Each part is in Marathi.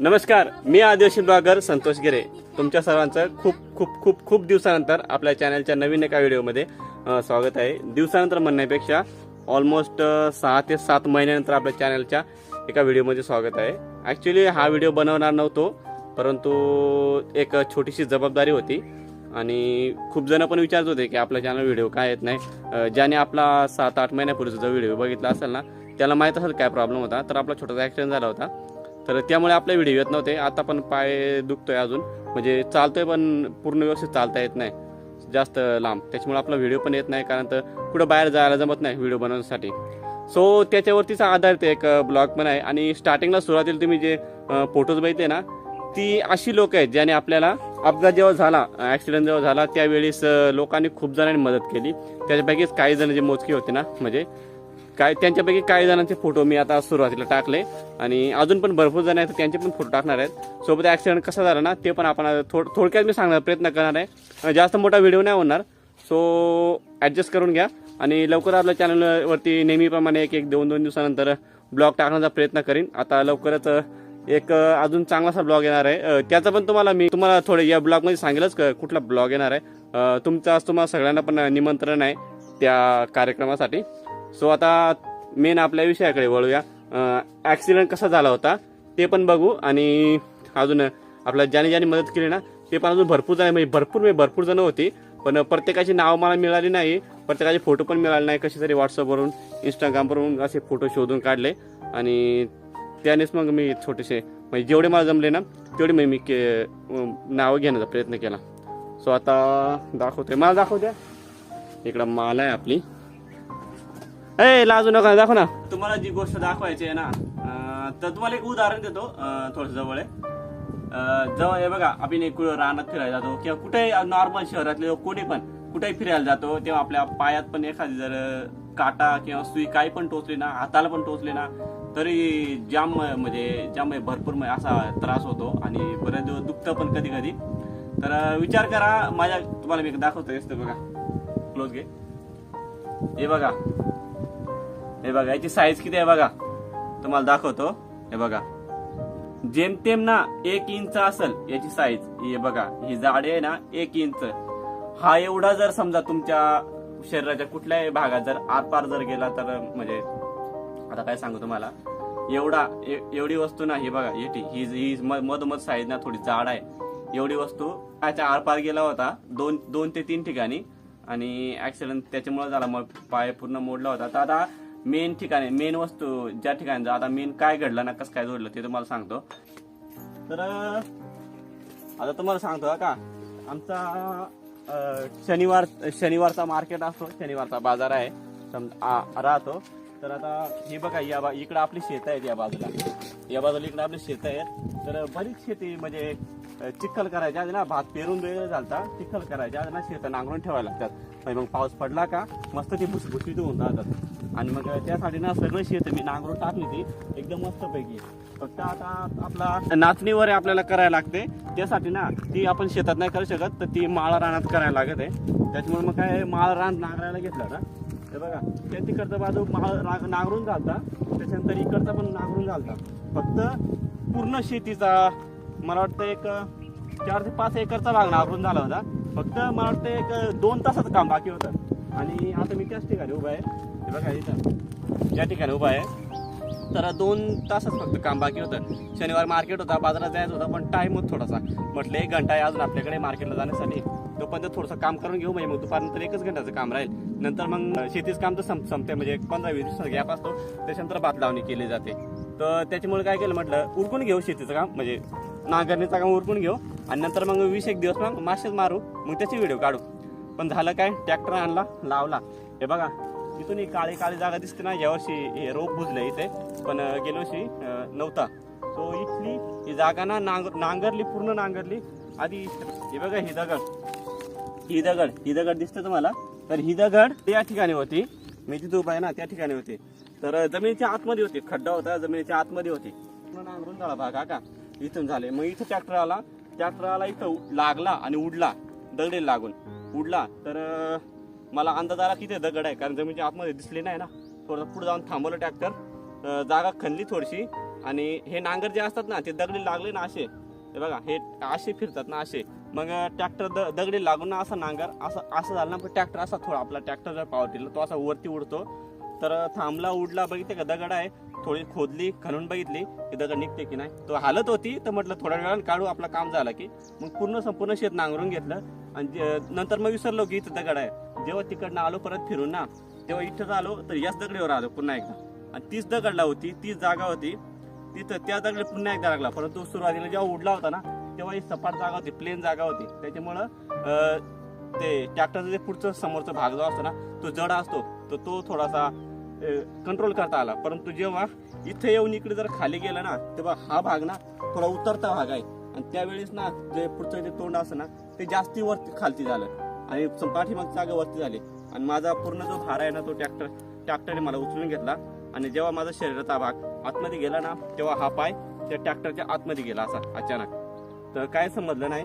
नमस्कार मी आदिवासी ब्लॉगर संतोष गिरे. तुमच्या सर्वांचं खूप खूप खूप खूप दिवसानंतर आपल्या चॅनलच्या नवीन एका व्हिडिओमध्ये स्वागत आहे. दिवसानंतर म्हणण्यापेक्षा ऑलमोस्ट सहा ते सात महिन्यानंतर आपल्या चॅनलच्या एका व्हिडिओमध्ये स्वागत आहे. ॲक्च्युली हा व्हिडिओ बनवणार नव्हतो परंतु एक छोटीशी जबाबदारी होती आणि खूप जण पण विचारत होते की आपल्या चॅनल व्हिडिओ काय येत नाही. ज्याने आपला सात आठ महिन्यापूर्वीचा जो व्हिडिओ बघितला असेल ना त्याला माहीत असेल काय प्रॉब्लेम होता तर आपला छोटासा ॲक्सिडेंट झाला होता. तर त्यामुळे आपले व्हिडिओ येत नव्हते. आता पण पाय दुखतोय अजून. म्हणजे चालतोय पण पूर्ण व्यवस्थित चालता येत नाही. जास्त लांब. त्याच्यामुळे आपला व्हिडिओ पण येत नाही. कारण तर कुठं बाहेर जायला जमत नाही व्हिडिओ बनवण्यासाठी. सो त्याच्यावरतीच आधारित एक ब्लॉग पण आहे. आणि स्टार्टिंगला सुरुवातीला तुम्ही जे फोटोज बघितले ना ती अशी लोक आहेत ज्याने आपल्याला अपघात जेव्हा झाला ॲक्सिडेंट जेव्हा झाला त्यावेळेस लोकांनी खूप जणांनी मदत केली. त्याच्यापैकीच काही जण जे मोजके होते ना म्हणजे काय त्यांच्यापैकी काही जणांचे फोटो मी आता सुरुवातीला टाकले आणि अजून पण भरपूर जण आहेत त्यांचे पण फोटो टाकणार आहेत. सोबत ॲक्सिडेंट कसा झाला ना ते पण आपण थोड थोडक्यात मी सांगणार प्रयत्न करणार आहे. जास्त मोठा व्हिडिओ नाही होणार सो ॲडजस्ट करून घ्या. आणि लवकर आपल्या चॅनलवरती नेहमीप्रमाणे एक एक दोन दोन दिवसानंतर ब्लॉग टाकण्याचा प्रयत्न करीन. आता लवकरच एक अजून चांगलासा ब्लॉग येणार आहे. त्याचा पण तुम्हाला मी तुम्हाला थोडे या ब्लॉगमध्ये सांगेलच कुठला ब्लॉग येणार आहे. तुमचा तुमचं आज तुम्हाला सगळ्यांना पण निमंत्रण आहे त्या कार्यक्रमासाठी. सो आता मेन आपल्या विषयाकडे वळूया. ॲक्सिडेंट कसा झाला होता ते पण बघू. आणि अजून आपल्या ज्याने ज्याने मदत केली ना ते पण अजून भरपूर जण म्हणजे भरपूर म्हणजे भरपूर जण होती. पण प्रत्येकाची नाव मला मिळाली नाही. प्रत्येकाचे फोटो पण मिळाले नाही. कसे तरी व्हॉट्सअपवरून इंस्टाग्रामवरून असे फोटो शोधून काढले. आणि त्यानेच मग मी छोटेसे म्हणजे जेवढे मला जमले ना तेवढे मग मी के नावं घेण्याचा प्रयत्न केला. सो आता दाखवतोय. मला दाखवते इकडं माल आहे आपली. ए लाजू नका दाखव ना. तुम्हाला जी गोष्ट दाखवायची आहे ना तर तुम्हाला एक उदाहरण देतो थोडस जवळ आहे. जवळ बघा आपण एक रानात फिरायला जातो किंवा कुठेही नॉर्मल शहरातले कुठे कोणी पण कुठेही फिरायला जातो तेव्हा आपल्या पायात पण एखादी जर काटा किंवा सुई काही पण टोचली ना हाताला पण टोचली ना तरी जाम म्हणजे जाम भरपूर म्हणजे असा त्रास होतो आणि बरेच दिवस दुखतं पण कधी कधी तर विचार करा माझ्या तुम्हाला मी एक दाखवतो बघा. क्लोज घे. हे बघा. हे बघा याची साईज किती आहे बघा. तुम्हाला दाखवतो. हे बघा. जेमतेम ना एक इंच असेल याची साईज हे बघा ही जाडी आहे ना एक इंच. हा एवढा जर समजा तुमच्या शरीराच्या कुठल्याही भागात जर आरपार जर गेला तर म्हणजे आता काय सांगू तुम्हाला? एवढा ए- एवढी वस्तू ना ही बघा येटी ही ही म- मधोमध साईज ना थोडी जाड आहे. एवढी वस्तू त्याच्या आरपार गेला होता दोन दोन ते तीन ठिकाणी. आणि ऍक्सिडेंट त्याच्यामुळे झाला मग पाय पूर्ण मोडला होता. तर आता मेन ठिकाणी मेन वस्तू ज्या ठिकाणी जा- आता मेन काय घडलं ना कसं काय जोडलं ते तुम्हाला सांगतो. तर आता तुम्हाला सांगतो का? आमचा शनिवार शनिवारचा मार्केट असतो शनिवारचा बाजार आहे. समजा राहतो. तर आता हे बघा या बा इकडं आपली शेत आहेत या बाजूला. या बाजूला इकडं आपली शेत आहेत. तर बरीच शेती म्हणजे चिखल करायच्या आधी ना भात पेरून वेळ झालता चिखल करायच्या आधी ना शेत नांगरून ठेवायला लागतात. म्हणजे मग पाऊस पडला का मस्त ती भुसभुशीत होऊन राहतात. आणि मग त्यासाठी ना सगळं शेत मी नांगरून टाकली ती एकदम मस्तपैकी. फक्त आता आपला नाचणीवर आपल्याला करायला लागते. त्यासाठी ना ती आपण शेतात नाही करू शकत तर ती माळ रानात करायला लागत आहे. त्याच्यामुळे मग काय माळ रान नांगरायला घेतलं ना. हे बघा त्या तिकडचा बाजू माळ नांगरून घालता त्याच्यानंतर इकडचा पण नांगरून घालता फक्त पूर्ण शेतीचा मला वाटतं एक चार ते पाच एकरचा भाग नांगरून झाला होता. फक्त मला वाटतं एक दोन तासाचं काम बाकी होतं. आणि आता मी त्याच ठिकाणी उभा आहे. हे बघा इथं. ज्या ठिकाणी उभा आहे. तर दोन तासच फक्त काम बाकी होतं. शनिवार मार्केट होता बाजारात जायचं होता पण टाईम होत थोडासा. म्हटलं एक घंटा आहे अजून आपल्याकडे मार्केटला जाण्यासाठी. तोपर्यंत थोडंसं काम करून घेऊ म्हणजे मग दुपारनंतर एकच घंटाचं काम राहील. नंतर मग शेतीचं काम तर संप संपते म्हणजे एक पंधरा वीस दिवसाचा गॅप असतो. त्याच्यानंतर भात लावणी केली जाते. तर त्याच्यामुळे काय केलं म्हटलं उरकून घेऊ शेतीचं काम म्हणजे नांगरणीचं काम उरकून घेऊ. आणि नंतर मग वीस एक दिवस मग मासेच मारू मग त्याचे व्हिडिओ काढू. पण झालं काय ट्रॅक्टर आणला लावला. हे बघा इथून ही काळी काळी जागा दिसते ना यावर्षी हे रोप बुजलं इथे. पण अं, गेल्या वर्षी नव्हता. सो इथली ही जागा ना नांगर नांगरली पूर्ण नांगरली. आधी हे बघा ही दगड ही दगड ही दगड दिसते तुम्हाला. तर ही दगड या ठिकाणी होती. मी तिथं उभा आहे ना त्या ठिकाणी होती. तर जमिनीच्या आतमध्ये होती. खड्डा होता जमिनीच्या आतमध्ये होती. नांगरून झाला भाग हा का? इथून झाले. मग इथं ट्रॅक्टर आला. ट्रॅक्टर आला इथं लागला आणि उडला. दगडे लागून. उडला. तर मला अंदाज आला किती दगड आहे. कारण जमिनीच्या आतमध्ये दिसले नाही ना. थोडं पुढे जाऊन थांबवलं ट्रॅक्टर जागा खणली थोडीशी. आणि हे नांगर जे असतात ना ते दगडे लागले ना असे. हे बघा हे असे फिरतात ना असे. मग ट्रॅक्टर द दगडी लागून ना असा नांगर असं असं झालं ना पण ट्रॅक्टर असा थोडा आपला ट्रॅक्टर जर पावर दिला तो असा वरती उडतो. तर थांबला उडला बघितले का? दगड आहे. थोडी खोदली खणून बघितली. की दगड निघते की नाही? तो हालत होती तर म्हटलं थोड्या वेळानं काढू आपलं काम झालं की. मग पूर्ण संपूर्ण शेत नांगरून घेतलं. आणि जे- नंतर मग विसरलो की इथं दगड आहे. जेव्हा तिकडनं आलो परत फिरून ना तेव्हा इथं आलो तर याच दगडीवर आलो पुन्हा एकदा. आणि तीच दगडला होती तीच जागा होती. तिथं त्या दगड पुन्हा एकदा लागला. परंतु सुरुवातीला जेव्हा उडला होता ना तेव्हा ही सपाट जागा होती प्लेन जागा होती. त्याच्यामुळं ते ट्रॅक्टरचं जे पुढचं समोरचा भाग जो असतो ना तो जड असतो. तर तो थोडासा कंट्रोल करता आला. परंतु जेव्हा इथे येऊन इकडे जर खाली गेलं ना तेव्हा हा भाग ना थोडा उतरता भाग आहे. आणि त्यावेळेस ना जे पुढचं जे तोंड असं ना ते जास्ती वरती खालती झालं. आणि स- पाठीमाग जागा वरती झाली. आणि माझा पूर्ण जो भार आहे ना तो ट्रॅक्टर ट्रॅक्टरने मला उचलून घेतला. आणि जेव्हा माझा शरीराचा भाग आतमध्ये गेला ना तेव्हा हा पाय त्या ट्रॅक्टरच्या आतमध्ये गेला असा अचानक. तर काय समजलं नाही.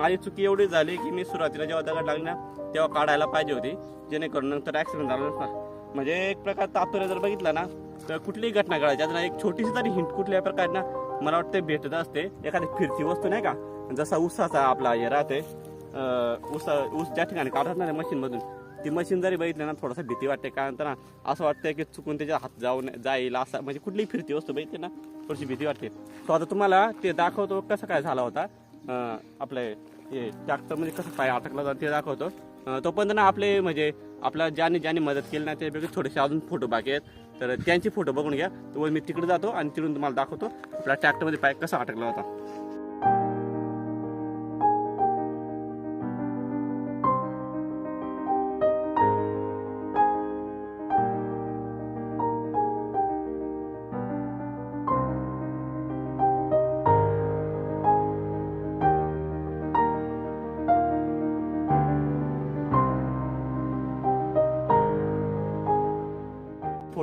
माझी चुकी एवढी झाली की मी सुरुवातीला जेव्हा दगड लागली ना तेव्हा काढायला पाहिजे होती. जेणेकरून नंतर ऍक्सिडेंट झाला नसता. म्हणजे एक प्रकार तात्पर्य जर बघितला ना तर कुठलीही घटना घडायची ना एक छोटीशी तरी हिंट कुठल्या प्रकारनं ना मला वाटतं भेटत असते. एखादी फिरती वस्तू नाही का? जसा ऊसाचा आपला हे राहते अं, ऊस ज्या ठिकाणी काढत ना मशीन मधून ती मशीन जरी बघितली ना थोडासा भीती वाटते. कारण तर ना असं वाटतं की चुकून त्याच्या हात जाऊन जाईल असं. म्हणजे कुठलीही फिरती वस्तू बघितली ना थोडीशी भीती वाटते. तो आता तुम्हाला ते दाखवतो कसं काय झाला होता. अं, आपले हे म्हणजे कसं काय अटकला जातं ते दाखवतो. तोपर्यंत ना आपले म्हणजे आपला ज्याने ज्याने मदत केली ना त्यापैकी थोडेसे अजून फोटो बाकी आहेत. तर त्यांचे फोटो बघून घ्या. तर मी तिकडे जातो आणि तिकडून तुम्हाला दाखवतो. आपला ट्रॅक्टरमध्ये पाय कसा अटकला होता.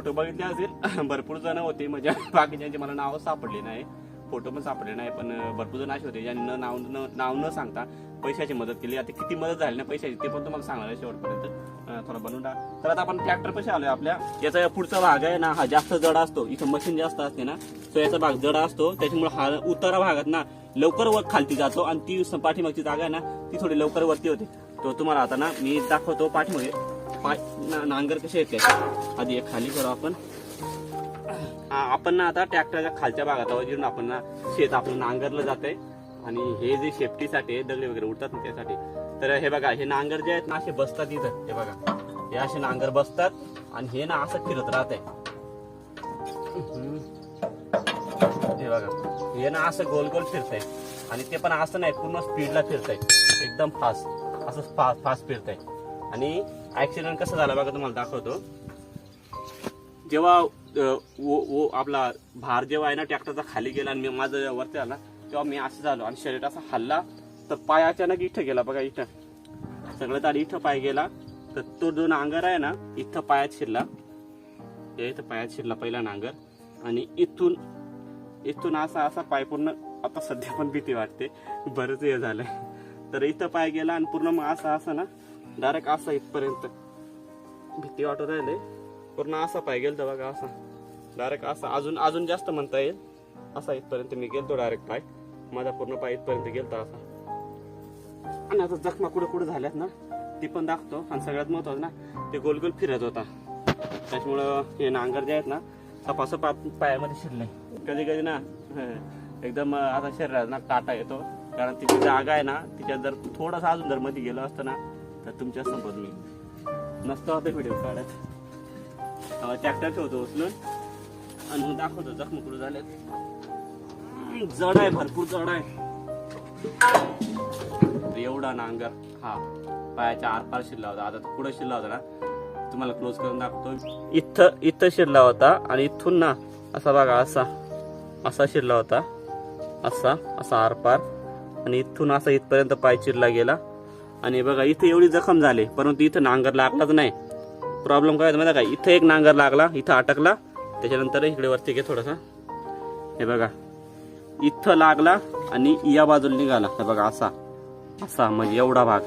फोटो बघितले असेल. भरपूर जण होते. म्हणजे बाकीच्यांचे मला नाव सापडले नाही. फोटो पण सापडले नाही पण भरपूर जण असे होते ज्यांनी नाव न नाव न सांगता पैशाची मदत केली. आता किती मदत झाली ना पैशाची ते पण तुम्हाला सांगणार शेवटपर्यंत. थोडं बनवून टाका. तर आता आपण ट्रॅक्टर पैसे आलोय आपल्या. याचा पुढचा भाग आहे ना हा जास्त जड असतो. इथं मशीन जास्त असते ना. तो याचा भाग जड असतो. त्याच्यामुळे हा उतारा भागात ना लवकर वर खालती जातो. आणि ती पाठीमागची जागा आहे ना ती थोडी लवकर वरती होते. तो तुम्हाला आता ना मी दाखवतो पाठीमागे. पाय नांगर कसे येते आधी एक खाली करू आपण. आपण ना आता ट्रॅक्टरच्या खालच्या भागात आहोत जिथून आपण ना शेत आपलं नांगरलं जातंय. आणि हे जे सेफ्टीसाठी दगडे वगैरे उडतात ना त्यासाठी. तर हे बघा हे नांगर जे आहेत ना असे बसतात इथं. हे बघा हे असे नांगर बसतात. आणि हे ना असं फिरत राहत हे बघा हे ना असं गोल गोल आहे आणि ते पण असं नाही पूर्ण स्पीडला फिरतंय. एकदम फास्ट असं फास्ट फास्ट फिरतंय. आणि ऍक्सिडेंट कसं झाला बघा तुम्हाला दाखवतो. जेव्हा वो- वो आपला भार जेव्हा आहे ना ट्रॅक्टरचा खाली गेला आणि मी माझं जेव्हा वरती आला तेव्हा मी असं झालो आणि शरीर असा हल्ला तर पाय अचानक इथं गेला बघा इथं. सगळ्यात आधी इथं पाय गेला तर तो जो नांगर आहे ना इथं पायात शिरला. या इथं पायात शिरला पहिला नांगर. आणि इथून इथून असा असा पाय पूर्ण आता सध्या पण भीती वाटते. बरंच हे झालंय. तर इथं पाय गेला आणि पूर्ण मग असं असं ना डायरेक्ट असा इथपर्यंत. भीती वाटत राहिले पूर्ण असा पाय गेलतो बघा असा. डायरेक्ट असा. अजून अजून जास्त म्हणता येईल. असा इथपर्यंत मी गेलतो डायरेक्ट पाय. माझा पूर्ण पाय इथपर्यंत गेलता असा. आणि आता जखमा कुठे कुठे झाल्यात ना ती पण दाखवतो. आणि सगळ्यात महत्वाचं ना ते गोल गोल फिरत होता. त्याच्यामुळं हे नांगर जे आहेत ना सपासप पायामध्ये शिरले कधी कधी ना हं, एकदम आता शरीरात ना काटा येतो. कारण तिची जागा आहे ना तिच्यात जर थोडासा अजून जर मध्ये गेलो असतं ना तर तुमच्यासमोर मी. नसतो आता व्हिडिओ काढत. ट्रॅक्टर ठेवतो उचलून. आणि मग दाखवतो जखम कुठं झालेत जड आहे भरपूर जड आहे. एवढा नांगर. हा पायाच्या आरपार शिरला होता. आता तो पुढे शिरला होता ना. तुम्हाला क्लोज करून दाखवतो. इथं इथं शिरला होता आणि इथून ना असा बघा असा. असा शिरला होता. असा असा आरपार. आणि इथून असा इथपर्यंत पाय चिरला गेला. आणि बघा इथे एवढी जखम झाली परंतु इथं नांगर लागलाच नाही. प्रॉब्लेम काय माहिती का? इथं एक नांगर लागला इथं अटकला. त्याच्यानंतर इकडे वरती घे थोडासा. हे बघा इथं लागला आणि या बाजूला निघाला. हे बघा असा. असा म्हणजे एवढा भाग.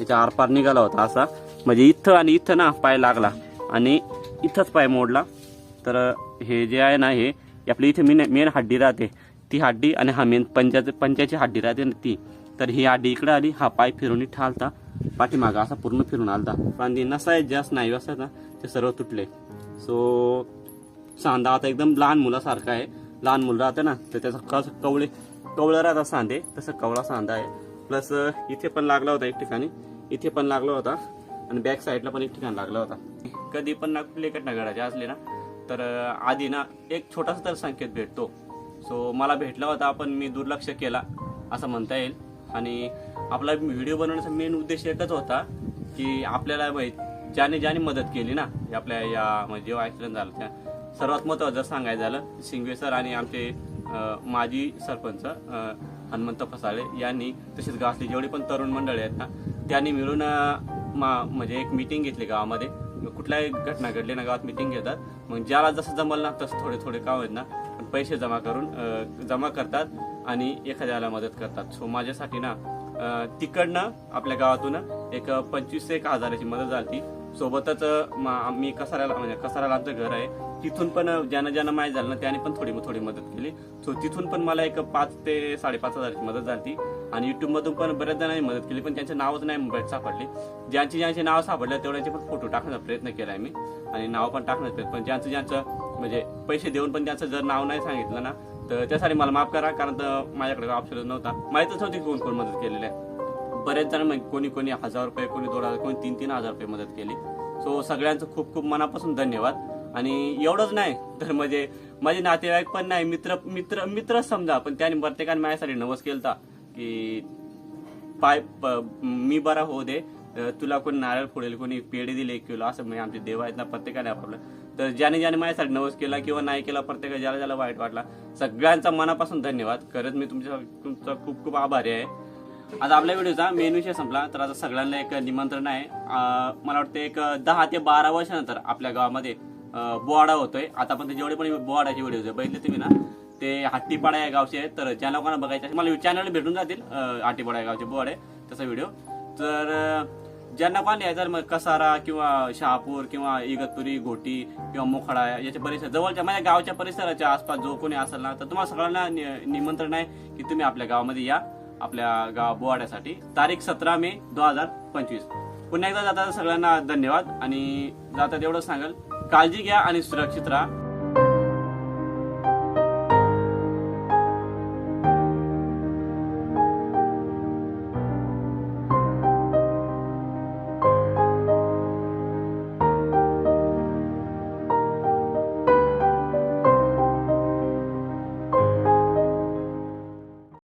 याच्या आरपार निघाला होता असा. म्हणजे इथं आणि इथं ना पाय लागला. आणि इथंच पाय मोडला. तर हे जे आहे ना हे आपली इथे मेन मेन हड्डी राहते. ती हड्डी आणि हा मेन पंचाची पंचाची हड्डी राहते ना ती. तर ही आडी इकडं आली हा पाय फिरून ठालता पाठीमागा असा पूर्ण फिरून आलता. पण ती नसाय जास्त नाही असतात ना ते सर्व तुटले. सो सांदा आता एकदम लहान मुलासारखा आहे. लहान मुलं राहतं ना तर त्याचा कसं कवळे कवळं राहतात सांदे तसं कवळा सांदा आहे. प्लस इथे पण लागला होता एक ठिकाणी. इथे पण लागला होता. आणि बॅक साईडला पण एक ठिकाणी लागला होता. कधी पण ना कुठली घटना घडायची असली ना तर आधी ना एक छोटासा तर संकेत भेटतो. सो मला भेटला होता पण मी दुर्लक्ष केला असं म्हणता येईल. आणि आपला व्हिडिओ बनवण्याचा मेन उद्देश एकच होता की आपल्याला माहीत ज्याने ज्याने मदत केली ना आपल्या या म्हणजे जेव्हा ऍक्सिडेंट झाला त्या सर्वात महत्वाचं जर सांगायचं झालं सिंगवे सर आणि आमचे माजी सरपंच हनुमंत फसाळे यांनी तसेच गावातले जेवढे पण तरुण मंडळी आहेत ना त्यांनी मिळून मा म्हणजे एक मिटिंग घेतली गावामध्ये. कुठल्याही घटना घडली ना गावात मिटिंग घेतात. मग ज्याला जसं जमल ना तसं थोडे थोडे काम आहेत ना पैसे जमा करून जमा करतात. आणि एखाद्याला मदत करतात. सो माझ्यासाठी ना तिकडनं आपल्या गावातून एक पंचवीस एक हजाराची मदत झाली सोबतच मा- मी कसाराला म्हणजे कसाराला आमचं घर आहे. तिथून पण ज्यांना ज्यांना माहीत झालं ना त्याने पण थोडी थोडी मदत केली. सो तिथून पण मला एक पाच ते साडेपाच हजाराची मदत झाली आणि युट्यूब मधून पण बऱ्याच जणांनी मदत केली पण त्यांचे नावच नाही मोबाईल सापडले. ज्यांची ज्यांची नाव सापडलं तेवढ्यांचे पण फोटो टाकण्याचा प्रयत्न केलाय मी आणि नाव पण टाकण्याचा प्रयत्न पण ज्यांचं ज्यांचं म्हणजे पैसे देऊन पण त्यांचं जर नाव नाही सांगितलं ना तर त्यासाठी मला माफ करा कारण तर माझ्याकडे ऑप्शन नव्हता. माहितच नव्हती कोण कोण मदत केलेली आहे. बरेच जण मग कोणी कोणी हजार रुपये कोणी दोन हजार कोणी तीन तीन हजार रुपये मदत केली. सो सगळ्यांचं खूप खूप मनापासून धन्यवाद. आणि एवढंच नाही तर म्हणजे माझे नातेवाईक पण नाही मित्र मित्र मित्रच समजा पण त्याने प्रत्येकाने माझ्यासाठी नवस केलता की पाय प- मी बरा होऊ दे तुला कोणी नारळ फोडेल कोणी पेढे दिले एक किलो असं म्हणजे आमचे देव आहेत ना प्रत्येकाने आपलं तर ज्याने ज्याने माझ्यासाठी नवस केला किंवा नाही केला प्रत्येका ज्याला ज्याला वाईट वाटला सगळ्यांचा मनापासून धन्यवाद. खरंच मी तुमच्या तुमचा खूप खूप आभारी आहे. आता आपल्या व्हिडिओचा मेन विषय संपला. तर आता सगळ्यांना एक निमंत्रण आहे. मला वाटतं एक दहा ते बारा वर्षानंतर आपल्या गावामध्ये बोवाडा होतोय. आतापर्यंत जेवढे पण बोवाडाचे व्हिडिओ बघितले तुम्ही ना ते हट्टीपाडा या गावचे आहेत. तर ज्या लोकांना बघायचे मला चॅनल भेटून जातील हट्टीपाडा या गावचे बोवाडे तसा व्हिडिओ. तर ज्यांना पण जर मग कसारा किंवा शहापूर किंवा इगतपुरी घोटी किंवा मोखडा याच्या परिसर जवळच्या माझ्या गावच्या परिसराच्या आसपास जो कोणी असेल ना तर तुम्हाला सगळ्यांना निमंत्रण आहे की तुम्ही आपल्या गावामध्ये या आपल्या गाव बोवाड्यासाठी. तारीख सतरा मे दोन हजार पंचवीस. पुन्हा एकदा जाता सगळ्यांना धन्यवाद आणि जाता तेवढं सांगाल काळजी घ्या आणि सुरक्षित राहा.